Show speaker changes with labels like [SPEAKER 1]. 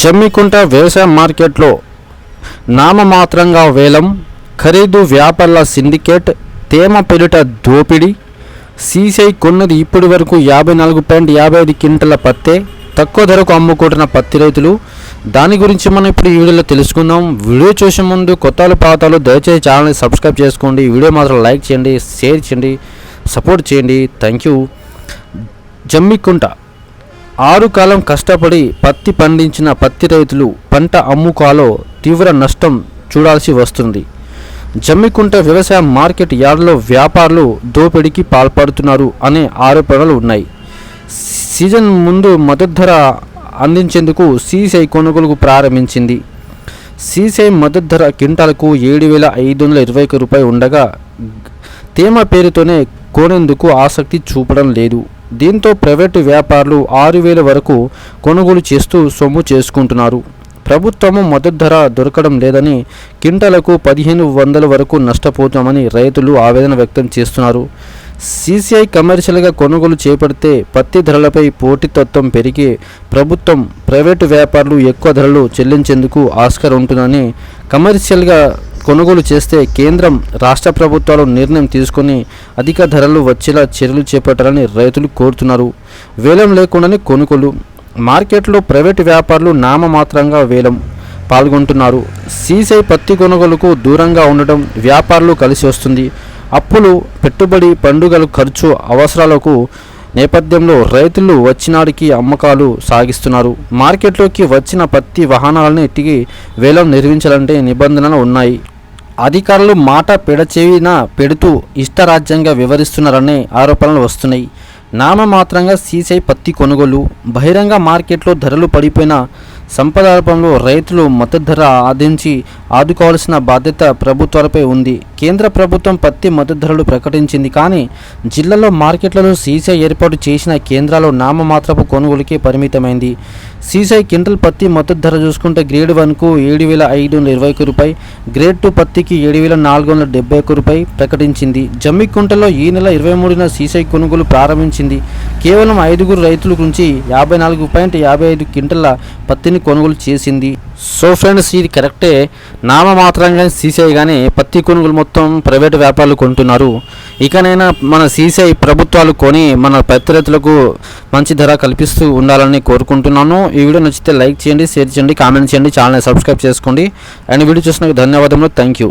[SPEAKER 1] జమ్మికుంట వ్యవసాయ మార్కెట్లో నామమాత్రంగా వేలం ఖరీదు వ్యాపారుల సిండికేట్ తేమ పెరుట దోపిడీ సీసీఐ కొన్నది ఇప్పటి వరకు యాభై నాలుగు పాయింట్ యాభై ఐదు క్వింటల పత్తే తక్కువ ధరకు అమ్ముకుంటున్న పత్తి రైతులు. దాని గురించి మనం ఇప్పుడు ఈ వీడియోలో తెలుసుకుందాం. వీడియో చూసే ముందు కొత్తలు పాతాలు దయచేసి ఛానల్ని సబ్స్క్రైబ్ చేసుకోండి. వీడియో మాత్రం లైక్ చేయండి షేర్ చేయండి సపోర్ట్ చేయండి. Thank you. జమ్మికుంట ఆరు కాలం కష్టపడి పత్తి పండించిన పత్తి రైతులు పంట అమ్ముకాలో తీవ్ర నష్టం చూడాల్సి వస్తుంది. జమ్మికుంట వ్యవసాయ మార్కెట్ యార్డ్లో వ్యాపారులు దోపిడీకి పాల్పడుతున్నారు అనే ఆరోపణలు ఉన్నాయి. సీజన్ ముందు మద్దతు ధర అందించేందుకు సీసీఐ కొనుగోలుకు ప్రారంభించింది. సీసీఐ మద్దతు ధర క్వింటాలకు ఏడు వేల ఐదు వందల ఇరవై ఒక్క రూపాయి ఉండగా తేమ పేరుతోనే కొనేందుకు ఆసక్తి చూపడం లేదు. దీంతో ప్రైవేటు వ్యాపారులు ఆరు వేల వరకు కొనుగోలు చేస్తూ సొమ్ము చేసుకుంటున్నారు. ప్రభుత్వము మద్దతు ధర దొరకడం లేదని క్వింటాలకు పదిహేను వందల వరకు నష్టపోతామని రైతులు ఆవేదన వ్యక్తం చేస్తున్నారు. సీసీఐ కమర్షియల్గా కొనుగోలు చేపడితే పత్తి ధరలపై పోటీతత్వం పెరిగి ప్రభుత్వం ప్రైవేటు వ్యాపారులు ఎక్కువ ధరలు చెల్లించేందుకు ఆస్కారం ఉంటుందని కమర్షియల్గా కొనుగోలు చేస్తే కేంద్రం రాష్ట్ర ప్రభుత్వాలు నిర్ణయం తీసుకొని అధిక ధరలు వచ్చేలా చర్యలు చేపట్టాలని రైతులు కోరుతున్నారు. వేలం లేకుండానే కొనుగోలు. మార్కెట్లో ప్రైవేటు వ్యాపారులు నామమాత్రంగా వేలం పాల్గొంటున్నారు. సీసై పత్తి కొనుగోలుకు దూరంగా ఉండటం వ్యాపారులు కలిసి వస్తుంది. అప్పులు పెట్టుబడి పండుగలు ఖర్చు అవసరాలకు నేపథ్యంలో రైతులు వచ్చినాడికి అమ్మకాలు సాగిస్తున్నారు. మార్కెట్లోకి వచ్చిన పత్తి వాహనాలను ఎట్టికి వేలం నిర్వహించాలంటే నిబంధనలు ఉన్నాయి. అధికారులు మాట పెడచెవిన పెడుతూ ఇష్టరాజ్యంగా వివరిస్తున్నారనే ఆరోపణలు వస్తున్నాయి. నామమాత్రంగా సీసై పత్తి కొనుగోలు బహిరంగ మార్కెట్లో ధరలు పడిపోయిన సంపదార్పంలో రైతులు మద్దతు ధర ఆదించి ఆదుకోవాల్సిన బాధ్యత ప్రభుత్వాలపై ఉంది. కేంద్ర ప్రభుత్వం పత్తి మద్దతు ధరలు ప్రకటించింది కానీ జిల్లాలో మార్కెట్లలో సీసీఐ ఏర్పాటు చేసిన కేంద్రాలు నామమాత్రపు కొనుగోలుకే పరిమితమైంది. సీసీఐ క్వింటల్ పత్తి మద్దతు ధర చూసుకుంటే గ్రేడ్ వన్కు ఏడు వేల ఐదు వందల ఇరవై ఒక్క రూపాయి గ్రేడ్ టూ పత్తికి ఏడు వేల నాలుగు వందల డెబ్బై ఒక్క రూపాయి ప్రకటించింది. జమ్మికుంటలో ఈ నెల ఇరవై మూడున సీసీఐ కొనుగోలు ప్రారంభించింది. కేవలం ఐదుగురు రైతుల నుంచి యాభై నాలుగు పాయింట్ యాభై ఐదు క్వింటల పత్తిని కొనుగోలు చేసింది. సో ఫ్రెండ్స్ ఇది కరెక్టే. నామమాత్రంగా సీసీఐ కానీ పత్తి కొనుగోలు మొత్తం ప్రైవేట్ వ్యాపారులు కొంటున్నారు. ఇకనైనా మన సీసీఐ ప్రభుత్వాలు కొని మన పత్తి రైతులకు మంచి ధర కల్పిస్తూ ఉండాలని కోరుకుంటున్నాను. ఈ వీడియో నచ్చితే లైక్ చేయండి షేర్ చేయండి కామెంట్ చేయండి ఛానల్ని సబ్స్క్రైబ్ చేసుకోండి. అండ్ వీడియో చూసినందుకు ధన్యవాదములు. Thank you